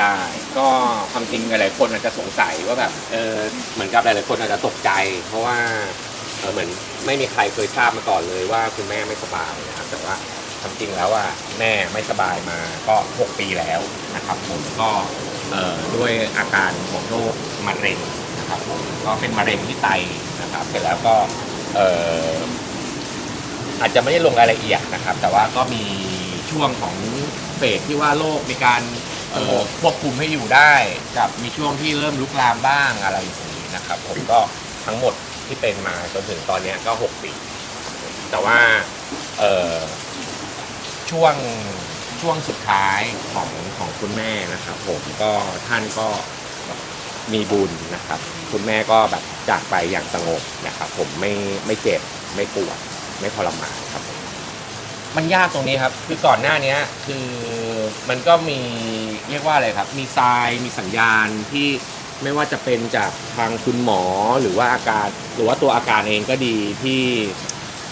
ได้ ก็ความจริงหลายๆคนอาจจะสงสัยว่าแบบเออเหมือนกับหลายๆคนอาจจะตกใจ เพราะว่าเออเหมือนไม่มีใครเคยทราบมาก่อนเลยว่าคุณแม่ไม่สบายนะครับแต่ว่าความจริงแล้วอะแม่ไม่สบายมาก็ 6 ปีแล้วนะครับผมก็เอ่อด้วยอาการของโรคมะเร็งนะครับผมก็เป็นมะเร็งที่ไตนะครับเสร็จแล้วก็เอ่ออาจจะไม่ได้ลงรายละเอียดนะครับ แต่ว่าก็มีช่วงของเฟสที่ว่าโรคมีการ เอ่อควบคุมให้อยู่ได้กับมีช่วงที่เริ่มลุกลามบ้างอะไรอย่างนี้นะครับ ผมก็ทั้งหมดที่เป็นมาจนถึงตอนเนี้ยก็6ปี แต่ว่าเอ่อช่วงช่วงสุดท้ายของของคุณแม่นะครับ ผมก็ท่านก็มีบุญนะครับ คุณแม่ก็แบบจากไปอย่างสงบนะครับ ผมไม่ไม่เจ็บไม่ปวดไม่ทรมานครับมันยากตรงนี้ครับ คือก่อนหน้าเนี้ยคือ มันก็มีเรียกว่าอะไรครับ มีทรายมีสัญญาณที่ไม่ว่าจะเป็นจากทางคุณหมอหรือว่าอาการหรือว่าตัวอาการเองก็ดีที่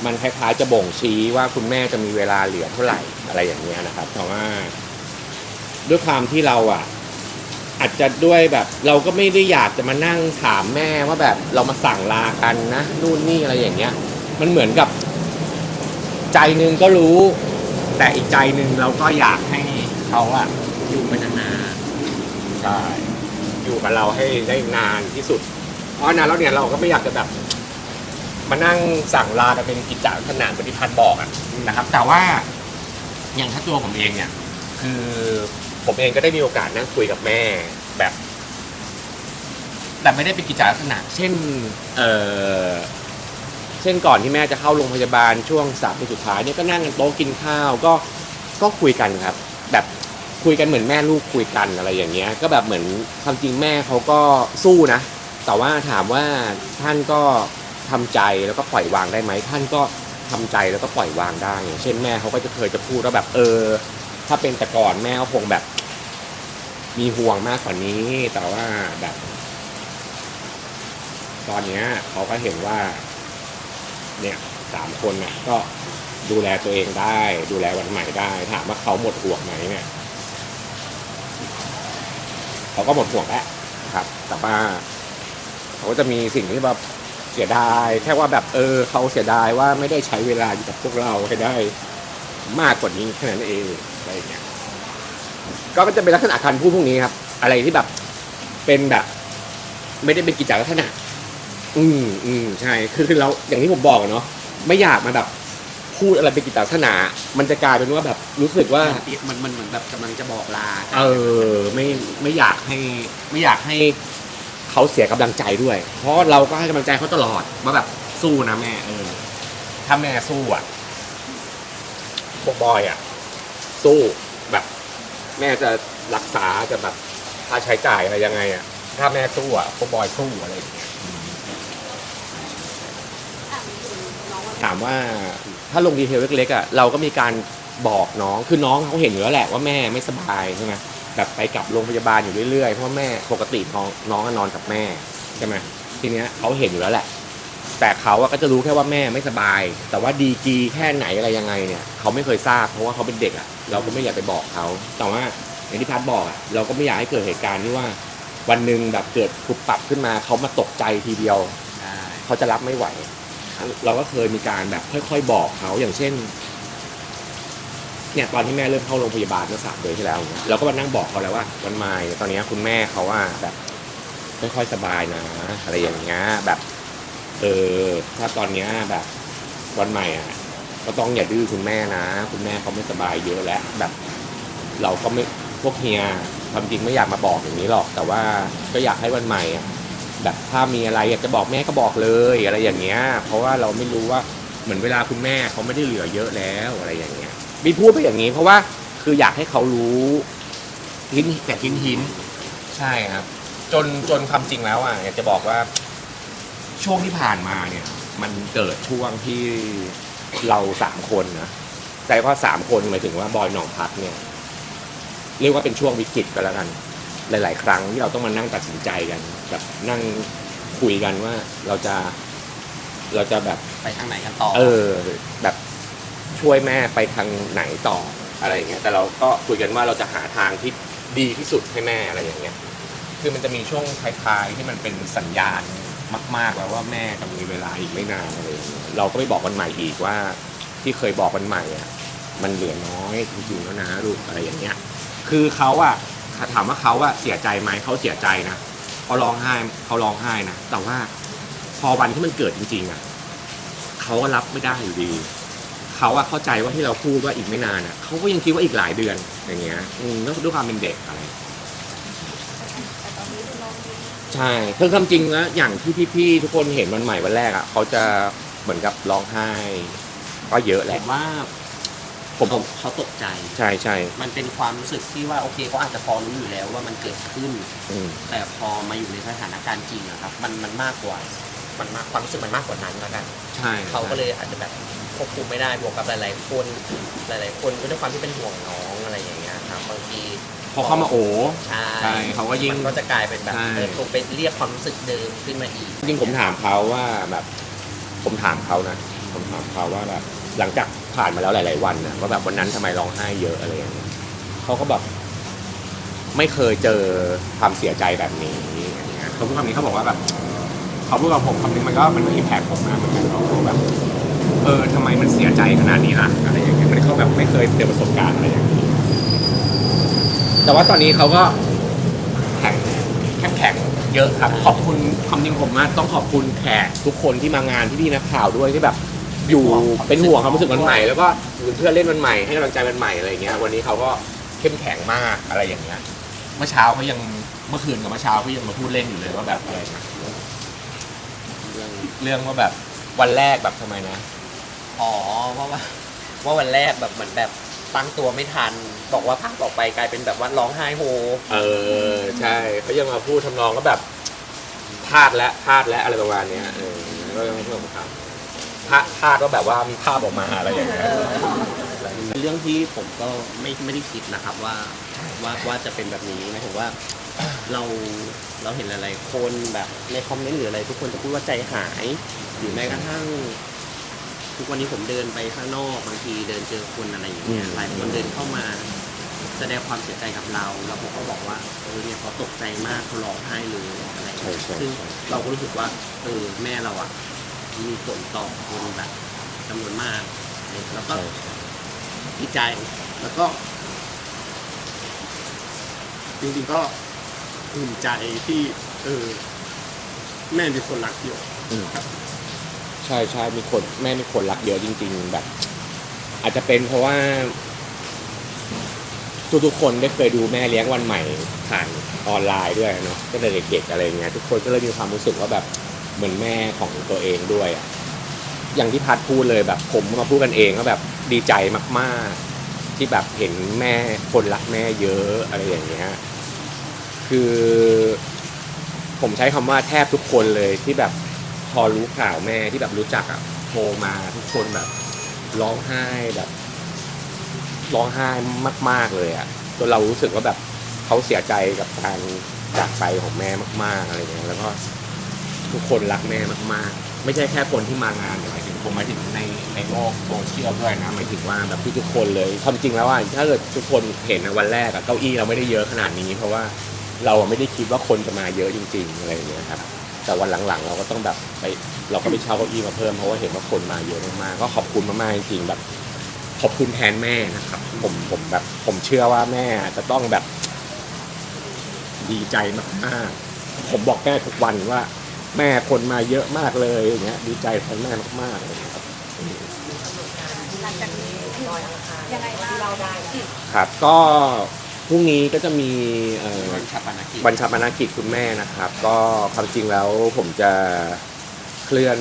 มันคล้ายๆจะบ่งชี้ว่าคุณแม่จะมีเวลาเหลือเท่าไหร่อะไรอย่างเงี้ยนะครับเพราะว่าด้วยความที่เราอะ อาจจะด้วยแบบ เราก็ไม่ได้อยากจะมานั่งถามแม่ว่าแบบเรามาสั่งลากันนะนู่นนี่อะไรอย่างเงี้ย มันเหมือนกับ ใจหนึ่งก็รู้ แต่อีกใจหนึ่งเราก็อยากให้ เขาอะอยู่ไปนานๆใช่อยู่กับเราให้ได้นานที่สุด เพราะนั้นแล้วเนี่ยเราก็ไม่อยากจะแบบ มานั่งสั่งลาเป็นกิจจลักษณะปฏิพันธ์บอกอะนะครับ แต่ว่าอย่างถ้าตัวผมเองเนี่ย คือผมเองก็ได้มีโอกาสนั่งคุยกับแม่แบบแต่ไม่ได้เป็นกิจจลักษณะ เช่น เออเช่นก่อนที่แม่จะเข้าโรงพยาบาลช่วงสามปีสุดท้ายเนี่ยก็นั่งกันโต๊ะกินข้าวก็ก็คุยกันครับ แบบคุยกันเหมือนแม่ลูกคุยกันอะไรอย่างเงี้ย ก็แบบเหมือนความจริงแม่เขาก็สู้นะ แต่ว่าถามว่าท่านก็ทำใจแล้วก็ปล่อยวางได้ไหมท่านก็ทำใจแล้วก็ปล่อยวางได้อย่างเช่นแม่เขาก็จะเคยจะพูดว่าแบบเออ ถ้าเป็นแต่ก่อนแม่ก็คงแบบ มีห่วงมากกว่านี้ แต่ว่าแบบ ตอนเนี้ยเขาก็เห็นว่า เนี่ยสามคนน่ะ ก็ ดูแลตัวเองได้ ดูแลวันใหม่ได้ ถามว่าเขาหมดห่วงไหมเนี่ยเขาก็หมดห่วงแล้วครับ แต่ว่าเขาก็จะมีสิ่งที่แบบเสียดายแค่ว่าแบบเออเขาเสียดายว่าไม่ได้ใช้เวลาอยู่กับพวกเราให้ได้มากกว่านี้แค่นั้นเองอะไรอย่างเงี้ยก็จะเป็นลักษณะการพูดพวกนี้ครับ อะไรที่แบบเป็นแบบ ไม่ได้เป็นกิจลักษณะ อืมอืมใช่ คือเราอย่างที่ผมบอกเนาะไม่อยากมาแบบ พูดอะไรเป็นกิจลักษณะมันจะกลายเป็นว่าแบบรู้สึกว่า มันมันเหมือนแบบกำลังจะบอกลา เออไม่ไม่อยากให้ไม่อยากให้เขาเสียกำลังใจด้วย เพราะเราก็ให้กำลังใจเขาตลอดว่าแบบสู้นะแม่เออถ้าแม่สู้อะพวกบอยอะ สู้แบบ แม่จะรักษาจะแบบค่าใช้จ่ายอะไรยังไงอะถ้าแม่สู้อะพวกบอยสู้อะไรอย่างเงี้ยถามว่า ถ้าลงดีเทลเล็กๆอะเราก็มีการบอกน้องคือน้องเขาเห็นอยู่แล้วแหละว่าแม่ไม่สบายใช่ไหมแบบไปกลับโรงพยาบาลอยู่เรื่อยๆเพราะว่าแม่ปกติน้องน้องก็นอนกับแม่ใช่ไหมทีเนี้ยเขาเห็นอยู่แล้วแหละ แต่เขาอะก็จะรู้แค่ว่าแม่ไม่สบาย แต่ว่าดีกรีแค่ไหนอะไรยังไงเนี่ยเขาไม่เคยทราบเพราะว่าเขาเป็นเด็กอะเราก็ไม่อยากไปบอกเขาแต่ว่าอย่างที่พัดบอกอะเราก็ไม่อยากให้เกิดเหตุการณ์ที่ว่า วันหนึ่งแบบเกิดปุบปรับขึ้นมาเขามาตกใจทีเดียวใช่เขาจะรับไม่ไหว เราก็เคยมีการแบบค่อย ๆ บอกเขาอย่างเช่น เนี่ยตอนที่แม่เริ่มเข้าโรงพยาบาลเมื่อสามเดือนที่แล้วเนี่ยเราก็มานั่งบอกเขาแล้วว่าวันใหม่ตอนนี้คุณแม่เขาว่าแบบไม่ค่อยสบายนะอะไรอย่างเงี้ยแบบ เออถ้าตอนเนี้ยแบบวันใหม่อะก็ต้องอย่าดื้อคุณแม่นะ คุณแม่เขาไม่สบายเยอะแล้วแบบ เราก็ไม่พวกเฮียความจริงไม่อยากมาบอกอย่างนี้หรอก แต่ว่าก็อยากให้วันใหม่อะ แบบถ้ามีอะไรอยากจะบอกแม่ก็บอกเลยอะไรอย่างเงี้ย เพราะว่าเราไม่รู้ว่าเหมือนเวลาคุณแม่เขาไม่ได้เหลือเยอะแล้วอะไรอย่างเงี้ยมีพูดไปอย่างนี้ เพราะว่าคืออยากให้เขารู้หินแต่หินหินใช่ครับ จนจนความจริงแล้วอะอยากจะบอกว่า ช่วงที่ผ่านมาเนี่ย มันเกิดช่วงที่เราสามคนนะใจว่าสามคนหมายถึงว่าบอยหนองพักเนี่ยเรียกว่าเป็นช่วงวิกฤตก็แล้วกัน หลาย ๆ ครั้งที่เราต้องมานั่งตัดสินใจกันแบบนั่งคุยกันว่าเราจะ เราจะแบบไปทางไหนกันต่อ เออแบบช่วยแม่ไปทางไหนต่ออะไรอย่างเงี้ยแต่เราก็คุยกันว่าเราจะหาทางที่ดีที่สุดให้แม่อะไรอย่างเงี้ยคือมันจะมีช่วงท้ายๆที่มันเป็นสัญญาณมาก ๆ แล้วว่าแม่จะมีเวลาอีกไม่นานอะไรอย่างเงี้ยเราก็ไปบอกวันใหม่อีกว่า ที่เคยบอกวันใหม่อะมันเหลือน้อยจริงๆแล้วนะลูกอะไรอย่างเงี้ย คือเขาอะ ถามว่าเขาอะเสียใจไหมเขาเสียใจนะเขาร้องไห้เขาร้องไห้นะแต่ว่าพอวันที่มันเกิดจริงๆอะเขาก็รับไม่ได้อยู่ดีเขาอะเข้าใจว่าที่เราพูดว่าอีกไม่นานอะเขาก็ยังคิดว่าอีกหลายเดือนอย่างเงี้ยอืมด้วยความเป็นเด็กอะไรใช่คือความจริงแล้วอย่างที่พี่ๆทุกคนเห็นวันใหม่วันแรกอะเขาจะเหมือนกับร้องไห้ ก็เยอะแหละว่า ผมผเขามเขาตกใจ ใช่ใช่มันเป็นความรู้สึกที่ว่าโอเคเขาอาจจะพอรู้อยู่แล้วว่ามันเกิดขึ้น อืม แต่พอมาอยู่ในสถานการณ์จริงอะครับ มันมันมากกว่า มันมากความรู้สึกมันมากกว่านั้นแล้วกัน ใช่เขาก็เลยอาจจะแบบควบคุมไม่ได้บวกกับหลาย ๆ คน หลาย ๆ คนก็ด้วยความที่เป็นห่วงน้องอะไรอย่างเงี้ยครับบางทีพอเข้ามาโอ้ ใช่ใช่เขาก็ยิ่งมันก็จะกลายเป็นแบบใช่ เออไปเรียกความรู้สึกเดิมขึ้นมาอีกจริงผมถามเขาว่าแบบ ผมถามเขานะ ผมถามเขาว่าแบบ หลังจากผ่านมาแล้วหลาย ๆ วันนะว่าแบบวันนั้นทำไมร้องไห้เยอะอะไรอย่างเงี้ยเขาก็แบบไม่เคยเจอความเสียใจแบบนี้อย่างเงี้ยเขาพูดคำนี้เขาบอกว่าแบบเขาพูดกับผมคำนี้มันก็มันอิมแพคผมนะเหมือนกันเขาแบบเออทำไมมันเสียใจขนาดนี้ล่ะอะไรอย่างเงี้ยมันเขาแบบไม่เคยเจอประสบการณ์อะไรอย่างนี้แต่ว่าตอนนี้เขาก็แข็งแข็งเยอะครับขอบคุณความจริงผมมากต้องขอบคุณแขกทุกคนที่มางานที่พี่นักข่าวด้วยที่แบบ อยู่เป็นห่วงความรู้สึกวันใหม่แล้วก็เพื่อนเล่นวันใหม่ให้กำลังใจวันใหม่อะไรอย่างเงี้ยวันนี้เขาก็เข้มแข็งมากอะไรอย่างเงี้ยเมื่อเช้าเขายังเมื่อคืนกับเมื่อเช้าเขายังมาพูดเล่นอยู่เลยว่าแบบอะไรนะเรื่องเรื่องว่าแบบวันแรกแบบทำไมนะอ๋อเพราะว่าว่าวันแรกแบบเหมือนแบบตั้งตัวไม่ทัน บอกว่าภาพออกไปกลายเป็นแบบว่าร้องไห้โฮ เออใช่เขายังมาพูดทำนองก็แบบพลาดและพลาดและอะไรประมาณเนี้ยเออก็ยังไม่เพื่อนผมทำ พลาดพลาดก็แบบว่ามีภาพออกมาอะไรอย่างเงี้ยเป็นเรื่องที่ผมก็ไม่ไม่ได้คิดนะครับว่าว่าว่าจะเป็นแบบนี้หมายถึงว่าเราเราเห็นหลายๆคนแบบในคอมเมนต์หรืออะไรทุกคนจะพูดว่าใจหายหรือแม้กระทั่ง ทุกวันนี้ผมเดินไปข้างนอกบางทีเดินเจอคนอะไรอย่างเงี้ยอืมหลายคนเดินเข้ามา แสดงความเสียใจกับเราแล้วผมก็บอกว่าเออเนี่ยเขาตกใจมากเขาร้องไห้เลยอะไรอย่างใช่เงี้ยใช่ซึ่งใช่เราก็รู้สึกว่าเออแม่เราอะ มีผลต่อคนแบบจำนวนมากแล้วก็ใช่ดีใจแล้วก็จริงๆก็ภูมิใจที่ เออ แม่มีคนรักเยอะอืมใช่ใช่มีคนแม่มีคนรักเยอะจริง ๆ แบบ อาจจะเป็นเพราะว่า ทุกๆคนได้เคยดูแม่เลี้ยงวันใหม่ผ่านออนไลน์ด้วยเนาะก็แต่เด็กๆอะไรเงี้ยทุกคนก็เลยมีความรู้สึกว่าแบบ เหมือนแม่ของตัวเองด้วยอะอย่างที่พัดพูดเลยแบบ ผมมาพูดกันเองก็แบบดีใจมากๆ ที่แบบเห็นแม่คนรักแม่เยอะอะไรอย่างเงี้ยคือ ผมใช้คำว่าแทบทุกคนเลยที่แบบพอรู้ข่าวแม่ที่แบบรู้จักอะโทรมาทุกคนแบบ ร้องไห้แบบร้องไห้มาก ๆเลยอะจนเรารู้สึกว่าแบบเขาเสียใจกับการจากไปของแม่มาก ๆอะไรอย่างเงี้ยแล้วก็ ทุกคนรักแม่มากๆ ไม่ใช่แค่คนที่มางานแต่หมายถึงผมหมายถึงในในโลกโซเชียลด้วยนะหมายถึงว่าแบบทุกๆคนเลยความจริงแล้วว่าถ้าเกิดทุกคนเห็นในวันแรกอะเก้าอี้เราไม่ได้เยอะขนาดนี้ เพราะว่าเราอะไม่ได้คิดว่าคนจะมาเยอะจริง ๆอะไรอย่างเงี้ยครับแต่วันหลังๆ เราก็ต้องแบบไปเราก็ไปเช่าเก้าอี้มาเพิ่มเพราะว่าเห็นว่าคนมาเยอะมากๆก็ขอบคุณมากๆจริงๆแบบ ขอบคุณแทนแม่นะครับผมผมแบบ ผมเชื่อว่าแม่จะต้องแบบดีใจมากๆผมบอกแม่ทุกวันว่า แม่คนมาเยอะมากเลยอย่างเงี้ยดีใจแทนแม่มากๆเลยครับหลังจากนี้ลอยอังคารยังไงบ้างเราได้ครับก็พรุ่งนี้ก็จะมีเอ่อวันชาปนกิจวันชาปนกิจคุณแม่นะครับ ก็ความจริงแล้วผมจะเคลื่อน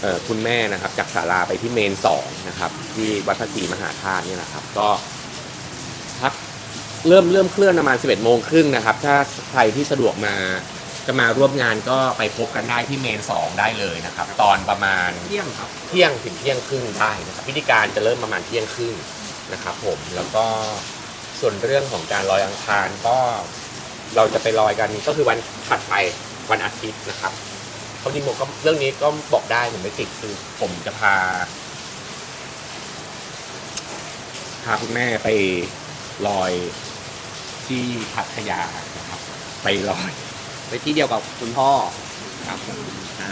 เอ่อคุณแม่นะครับ จากศาลาไปที่เมนสองนะครับ ที่วัดพระศรีมหาธาตุเนี่ยนะครับ ก็พักเริ่มเริ่มเคลื่อนประมาณ 11โมงครึ่งนะครับ ถ้าใครที่สะดวกมา จะมาร่วมงานก็ไปพบกันได้ที่เมนสองได้เลยนะครับ ตอนประมาณเที่ยงครับเที่ยงถึงเที่ยงครึ่งได้นะครับพิธีการจะเริ่มประมาณเที่ยงครึ่งนะครับผมแล้วก็ส่วนเรื่องของการลอยอังคารก็เราจะไปลอยกันก็คือวันถัดไปวันอาทิตย์นะครับเขาจริงผมก็เรื่องนี้ก็บอกได้ผมไม่ติดคือผมจะพา พาคุณแม่ไปลอยที่พัทยานะครับ ไปลอย ไปที่เดียวกับคุณพ่อครับผมอ่า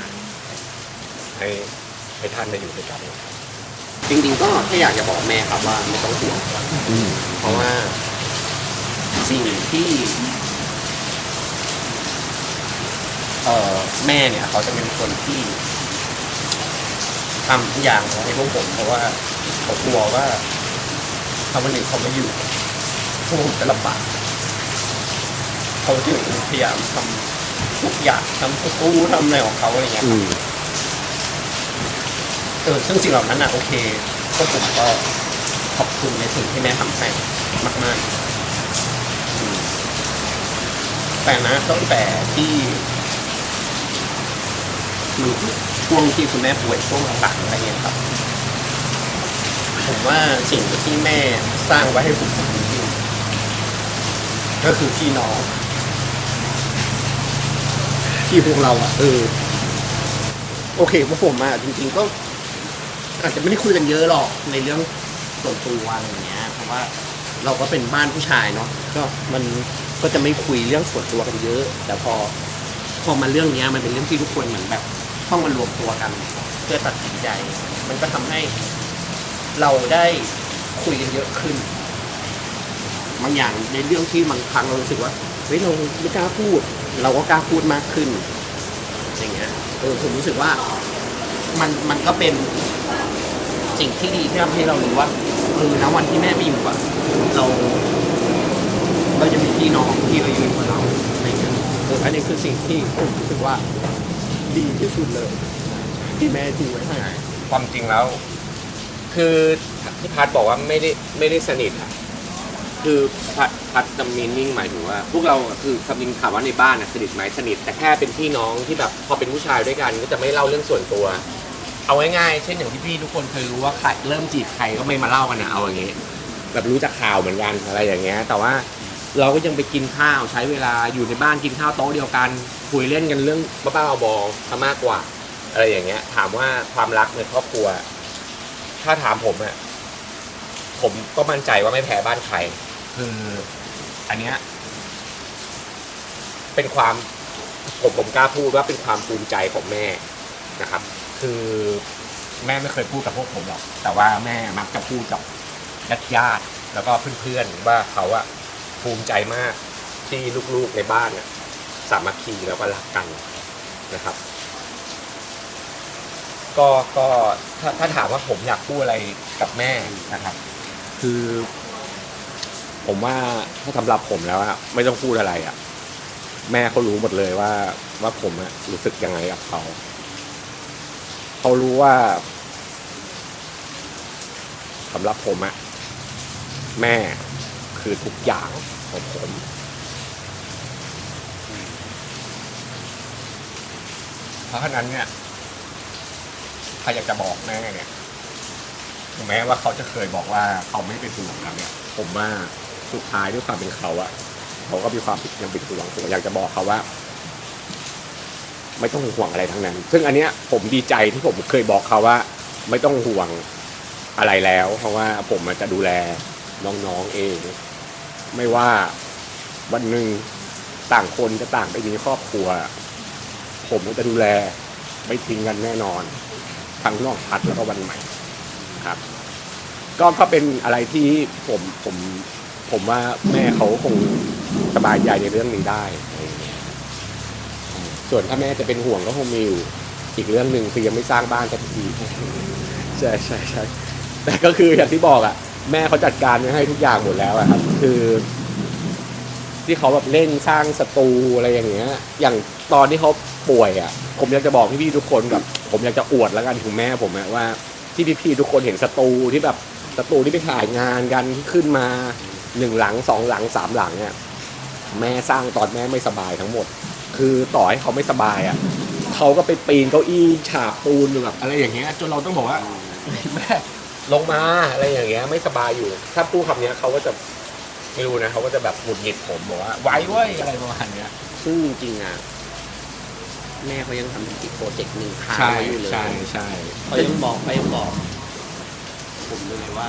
ให้ให้ท่านได้อยู่ด้วยกันจริงๆก็แค่อยากจะบอกแม่ครับว่าไม่ต้องห่วงเพราะว่าสิ่งที่เอ่อแม่เนี่ย เขาจะเป็นคนที่ทำทุกอย่างให้พวกผม เพราะว่าเขากลัวว่าถ้าวันหนึ่งเขาไม่อยู่พวกผมจะลำบาก เขาจึงพยายามทำทุกอย่างทำสกูทำอะไรของเขาอะไรอย่างเงี้ยอืมเออซึ่งสิ่งเหล่านั้นอะโอเคพวกผมก็ขอบคุณในสิ่งที่แม่ทำให้มากๆอืมแต่นะตั้งแต่ที่คือช่วงที่คุณแม่ป่วยช่วงหลังๆอะไรเงี้ยครับ ผมว่าสิ่งที่แม่สร้างไว้ให้ผมจริงๆก็คือพี่น้อง ที่พวกเราอะเออโอเคพวกผมอะจริงๆก็ อาจจะไม่ได้คุยกันเยอะหรอกในเรื่องส่วนตัวอะไรอย่างเงี้ยเพราะว่าเราก็เป็นบ้านผู้ชายเนาะก็มันก็จะไม่คุยเรื่องส่วนตัวกันเยอะ แต่พอพอมาเรื่องเนี้ยมันเป็นเรื่องที่ทุกคนเหมือนแบบต้องมารวมตัวกันเพื่อตัดสินใจ มันก็ทำให้เราได้คุยกันเยอะขึ้น บางอย่างในเรื่องที่บางครั้งเรารู้สึกว่าเฮ้ยเราไม่กล้าพูด เราก็กล้าพูดมากขึ้น อย่างเงี้ยเออผมรู้สึกว่า มันมันก็เป็นสิ่งที่ดีที่ทำให้เรารู้ว่าเออณวันที่แม่ไม่อยู่อะเรา เราจะมีพี่น้องที่เราอยู่กับเราอะไรเงี้ยเอออันนี้คือสิ่งที่ผมรู้สึกว่า ดีที่สุดเลย ที่แม่ทิ้งไว้ให้ความจริงแล้ว คือที่พัดบอกว่าไม่ได้ไม่ได้สนิทอะ คือพัดพัดจำมีนิ่งหมายถึงว่า พวกเราคือคำนิงถามว่าในบ้านอะสนิทไหมสนิทแต่แค่เป็นพี่น้องที่แบบพอเป็นผู้ชายด้วยกันก็จะไม่เล่าเรื่องส่วนตัว เอาง่ายๆเช่นอย่างที่พี่ทุกคนเคยรู้ว่าใครเริ่มจีบใครก็ไม่มาเล่ากันนะเอาอย่างเงี้ยแบบรู้จากข่าวเหมือนกันอะไรอย่างเงี้ย แต่ว่าเราก็ยังไปกินข้าวใช้เวลาอยู่ในบ้านกินข้าวโต๊ะเดียวกัน คุยเล่นกันเรื่องบ้าๆบอๆซะมากกว่า อะไรอย่างเงี้ย ถามว่าความรักในครอบครัว ถ้าถามผมอะผมก็มั่นใจว่าไม่แพ้บ้านใคร คือ อันเนี้ยเป็นความผมผมกล้าพูดว่าเป็นความภูมิใจของแม่นะครับ คือแม่ไม่เคยพูดกับพวกผมหรอก แต่ว่าแม่มักจะพูดกับญาติญาติแล้วก็เพื่อนๆว่าเขาอะภูมิใจมากที่ลูกๆในบ้านอะสามัคคีแล้วก็รักกันนะครับ ก็ก็ถ้าถ้าถามว่าผมอยากพูดอะไรกับแม่นะครับ คือ ผมว่าถ้าสำหรับผมแล้วอะไม่ต้องพูดอะไรอะแม่เขารู้หมดเลยว่า ว่าผมอะรู้สึกยังไงกับเขาเขารู้ว่าสำหรับผมอะแม่คือทุกอย่างของผม เพราะฉะนั้นเนี่ยใครอยากจะบอกแม่เนี่ยถึงแม้ว่าเขาจะเคยบอกว่าเขาไม่เป็นห่วงเราเนี่ย ผมว่า สุดท้ายด้วยความเป็นเขาอะเขาก็มีความยังเป็นห่วงผมอยากจะบอกเขาว่า ไม่ต้องห่วงอะไรทั้งนั้น ซึ่งอันเนี้ยผมดีใจที่ผมเคยบอกเขาว่า ไม่ต้องห่วงอะไรแล้ว เพราะว่าผมมันจะดูแลน้องๆเอง ไม่ว่าวันหนึ่งต่างคนจะต่างไปมีครอบครัว ผมก็จะดูแลไม่ทิ้งกันแน่นอน ทั้งนอกพัดแล้วก็วันใหม่ครับ ก็ก็เป็นอะไรที่ผมผม ผมว่าแม่เขาคงสบายใจในเรื่องนี้ได้ ส่วนถ้าแม่จะเป็นห่วงก็คงมีอยู่อีกเรื่องหนึ่งคือยังไม่สร้างบ้านสักทีใช่ใช่ใช่แต่ก็คืออย่างที่บอกอะ แม่เขาจัดการไว้ให้ทุกอย่างหมดแล้วอะครับ คือ ที่เขาแบบเร่งสร้างสตูอะไรอย่างเงี้ย อย่างตอนที่เขาป่วยอะ ผมอยากจะบอกพี่ๆทุกคนแบบผมอยากจะอวดแล้วกันถึงแม่ผมอะว่าที่พี่ๆทุกคนเห็นสตูที่แบบสตูที่ไปถ่ายงานกันที่ขึ้นมา หนึ่งหลังสองหลังสามหลังเนี่ยแม่สร้างตอนแม่ไม่สบายทั้งหมด คือต่อให้เขาไม่สบายอะเขาก็ไปปีนเก้าอี้ฉาบปูนอยู่แบบอะไรอย่างเงี้ยจนเราต้องบอกว่าแม่ลงมาอะไรอย่างเงี้ยไม่สบายอยู่ ถ้าพูดคำเนี้ยเขาก็จะไม่รู้นะเขาก็จะแบบหงุดหงิดผมบอกว่าไว้เว้ยอะไรประมาณเนี้ยซึ่งจริงๆอะแม่เขายังทำอีกโปรเจกต์หนึ่งค้างใช่ไว้อยู่เลยใช่ใช่เขายังบอกเขายังบอก ผมเลยว่า